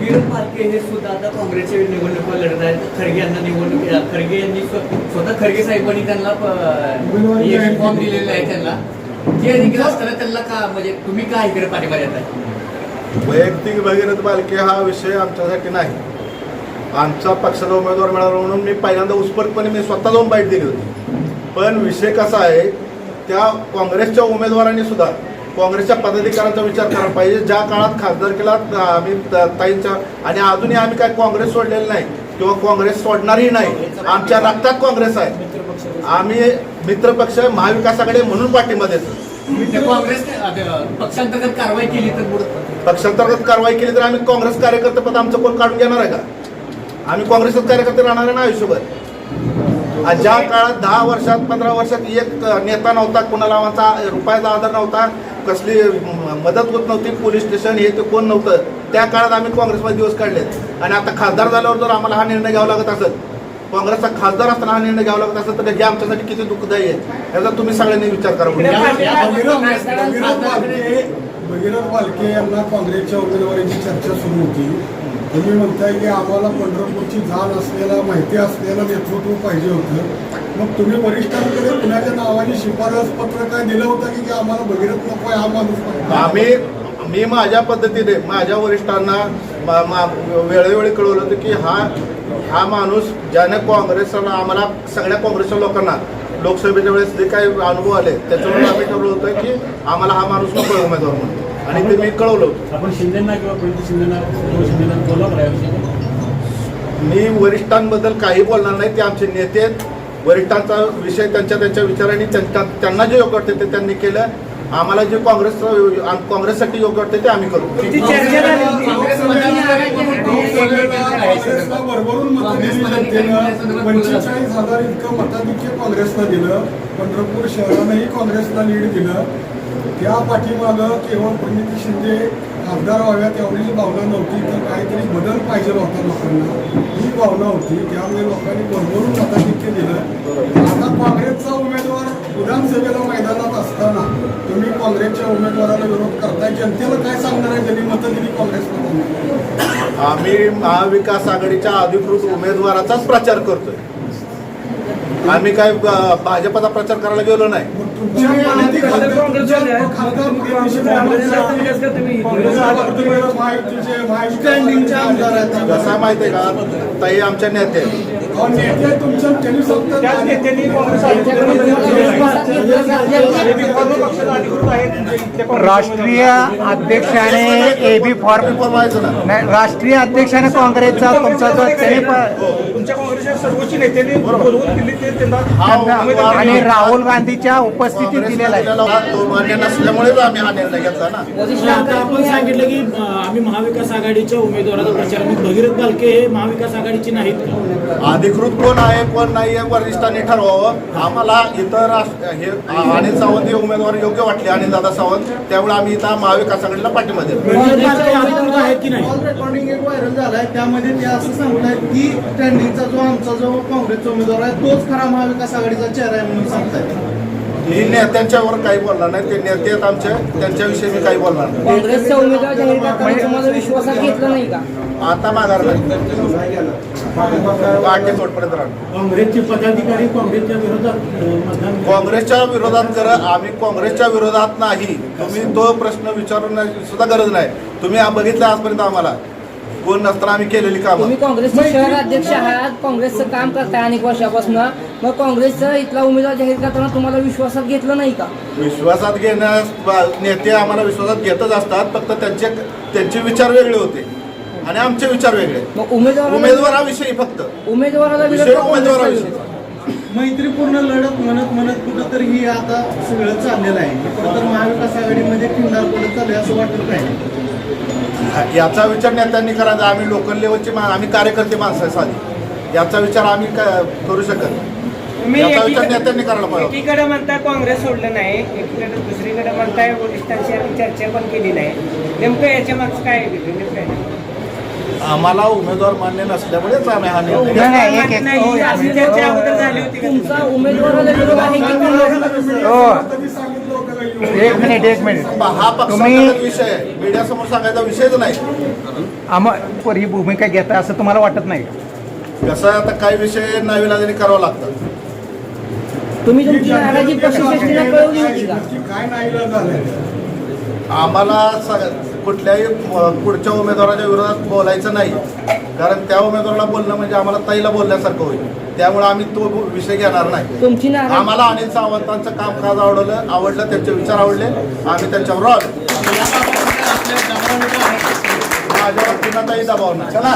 किरण पालके हे सुद्धा आता काँग्रेसच्या निवडणुका लढत आहेत. खरगे यांना निवडणूक खरगे यांनी स्व- स्वतः खरगे साहेबांनी त्यांना फॉर्म दिलेला आहे त्यांना. जे देखील असताना त्यांना का म्हणजे तुम्ही का इकडे पाठिंबा देताय वैयक्तिक भगीरथ बालके हा विषय आमच्यासाठी नाही. आमचा पक्षाचा उमेदवार मिळाला म्हणून मी पहिल्यांदा उत्स्फूर्तपणे मी स्वतः जाऊन बाईट दिली होती. पण विषय कसा आहे त्या काँग्रेसच्या उमेदवारांनी सुद्धा काँग्रेसच्या पदाधिकाऱ्यांचा विचार करायला पाहिजे. ज्या काळात खासदार केला आम्ही त- ताईंच्या आणि अजूनही आम्ही काय काँग्रेस सोडलेलं नाही किंवा काँग्रेस सोडणारही नाही आमच्या रक्तात काँग्रेस आहे. आम्ही मित्रपक्ष महाविकास आघाडी म्हणून पाठिंबा देतो. काँग्रेस पक्षांतर्गत कारवाई केली तर पक्षांतर्गत कारवाई केली तर आम्ही काँग्रेस कार्यकर्ते पद आमचं कोण काढून घेणार आहे का? आम्ही काँग्रेसच कार्यकर्ते राहणार आहे ना आयुष्यभर. ज्या काळात दहा वर्षात पंधरा वर्षात एक नेता नव्हता कुणाला आमचा रुपयाचा आधार नव्हता कसली मदत होत नव्हती पोलीस स्टेशन हे ते कोण नव्हतं त्या काळात आम्ही काँग्रेसमध्ये दिवस काढलेत. आणि आता खासदार झाल्यावर जर आम्हाला हा निर्णय घ्यावा लागत असेल काँग्रेसचा खासदार असताना हा निर्णय घ्यावा लागत असेल तर हे आमच्यासाठी किती दुःखदायी आहे. याचा तुम्ही सगळ्यांनी विचार करा. भगीरथ बालके यांना काँग्रेसच्या उमेदवारीची चर्चा सुरू होती. तुम्ही म्हणताय की आम्हाला पंढरपूरची जाण असलेला माहिती असलेलं नेतृत्व पाहिजे होतं. मग तुम्ही वरिष्ठांकडे कुणाच्या नावाने शिफारस पत्र काय दिलं होतं की की आम्हाला भगीरथ नको आहे, हा माणूस? आम्ही मी माझ्या पद्धतीने माझ्या वरिष्ठांना मा- मा- वेळोवेळी कळवलं होतं की हा हा माणूस ज्याने काँग्रेसला आम्हाला सगळ्या काँग्रेसच्या लोकांना लोकसभेच्या वेळेस जे काही अनुभव आले त्याच्यावर आम्ही ठरवलं होतं की आम्हाला हा माणूस नको उमेदवार म्हणून. आणि ते मी कळवलं होतं. आपण शिंदेना किंवा प्रणिती शिंदेना शिंदेना मी वरिष्ठांबद्दल काही बोलणार नाही ते आमचे नेते आहेत. वरिष्ठांचा विषय त्यांच्या त्यांच्या विचारांनी त्यांच्या त्यांना जे योग्य वाटते ते त्यांनी केलं. आम्हाला जे काँग्रेस काँग्रेससाठी योग्य वाटते ते आम्ही करू. पंचेचाळीस हजार इतकं मताधिक्य काँग्रेसला दिलं. पंढरपूर शहरानंही काँग्रेसला लीड दिलं. त्या पाठीमागं केवळ प्रणिती शिंदे खासदार व्हाव्यात एवढीच भावना नव्हती तर काहीतरी बदल पाहिजे होता लोकांना. ही भावना होती. त्यामुळे लोकांनी भरभरून मताधिक्य दिलं आता काँग्रेसचा उमेदवार विधानसभेला मैदानात असताना तुम्ही काँग्रेसच्या उमेदवाराला विरोध करताय. जनतेला काय सांगणार आहे? त्यांनी मतं दिली काँग्रेसमध्ये आम्ही महाविकास आघाडीच्या अधिकृत उमेदवाराचाच प्रचार करतोय. आम्ही काय भाजपचा प्रचार करायला गेलो नाही. तुमच्या कसं आहे माहितीये का? ताई आमच्या नेते आहेत. अहो, नेते तुमच्या त्यांनी सत्ता राष्ट्रीय अध्यक्षाने ए बी फॉर्म नाही राष्ट्रीय अध्यक्षाने काँग्रेसचा तुमचा जो आणि राहुल गांधीच्या उपस्थितीत दिलेला आहे. काँग्रेसला दिलेला तो मान्य नसल्यामुळेच आम्ही हा निर्णय घेतला ना आता आपण सांगितलं की अं, आम्ही महाविकास आघाडीच्या उमेदवाराचा प्रचार. मग भगीरथ बालके हे महाविकास आघाडीचे नाहीत का? अधिकृत कोण आहे कोण नाही आहे वरिष्ठांनी ठरवावं. आम्हाला इतर हे अनिल सावंत हे उमेदवार योग्य वाटले अनिल दादा सावंत. त्यामुळे आम्ही इथं महाविकास आघाडीला पाठिंबा देतो. भगीरथ बालके अधिकृत आहेत की नाही? कॉल रेकॉर्डिंग एक व्हायरल झालाय. त्यामध्ये ते असं सांगतायत की ट्रेंडिंगचा जो आमचा जो काँग्रेसचा उमेदवार आहे तोच खरा महाविकास आघाडीचा चेहरा आहे म्हणून सांगतायत. ही नेत्यांच्यावर काही बोलणार नाही. ते नेते आहेत आमचे. त्यांच्याविषयी मी काही बोलणार नाही. काँग्रेसचा उमेदवार जाहीर करताना तुम्हाला विश्वासात घेतलं नाही का? आता माघार नाही आठ राहणार. काँग्रेसचे पदाधिकारी काँग्रेसच्या विरोधात काँग्रेसच्या विरोधात कर आम्ही काँग्रेसच्या विरोधात नाही. तुम्ही तो प्रश्न विचारून सुद्धा गरज नाही. तुम्ही आ- बघितलं आजपर्यंत आम्हाला. कोण नसताना आम्ही केलेली कामं. तुम्ही काँग्रेसचे शहर अध्यक्ष आहात काँग्रेसचं काम करताय अनेक वर्षापासून. मग काँग्रेसचा इथला उमेदवार जाहीर करताना तुम्हाला विश्वासात घेतलं नाही का? विश्वासात घेण्यास बा- नेते आम्हाला विश्वासात घेतच असतात फक्त त्यांचे त्यांचे विचार वेगळे होते. आणि आमचे विचार वेगळे. मग उमेदवार उमेदवाराविषयी फक्त. उमेदवाराला विरोध विषय का उमेदवाराविषयी? मैत्रीपूर्ण लढत म्हणत म्हणत कुठं तर ही आता सगळं चाललेलं आहे. कुठं तर महाविकास आघाडीमध्ये खिंडार पडत चाललंय असं वाटत नाही. याचा विचार नेत्यांनी करायचा आम्ही लोकल लेवलचे मा- आम्ही कार्यकर्ते माणसं आहे साधी. याचा विचार आम्ही क- करू शकत नाही. याचा विचार नेत्यांनी करायला पाहिजे. एकीकडे म्हणताय काँग्रेस सोडलं नाही एकीकडे दुसरीकडे म्हणताय वरिष्ठांशी आम्ही चर्चा पण केली नाही. नेमकं याच्या मागचं काय आहे? नेमकं काय आम्हाला उमेदवार मान्य नसल्यामुळेच आम्ही हा निर्णय घेतला. नाही, नाही, एक- ही. हो मिनिट एक मिनिट. हा तुम्ही पक्षाचा विषय मीडियासमोर सांगायचा विषयच नाही. आम ही भूमिका घेता असं तुम्हाला वाटत नाही कसं आता काही विषय नाविलाजाने करावं लागतात तुम्ही तुमची नाराजी पक्षश्रेष्ठींना कळवली होती का? नक्की काय नाही झालं आम्हाला कुठल्याही पुढच्या उमेदवाराच्या विरोधात बोलायचं नाही. कारण त्या उमेदवाराला बोलणं म्हणजे आम्हाला ताईला बोलण्यासारखं होईल. त्यामुळे आम्ही तो विषय घेणार नाही. आम्हाला अनिल सावंतांचं कामकाज आवडलं आवडलं त्यांचे विचार आवडले. आम्ही त्यांच्यावर आलो माझ्यावर पुन्हा काही दबाव नाही. चला.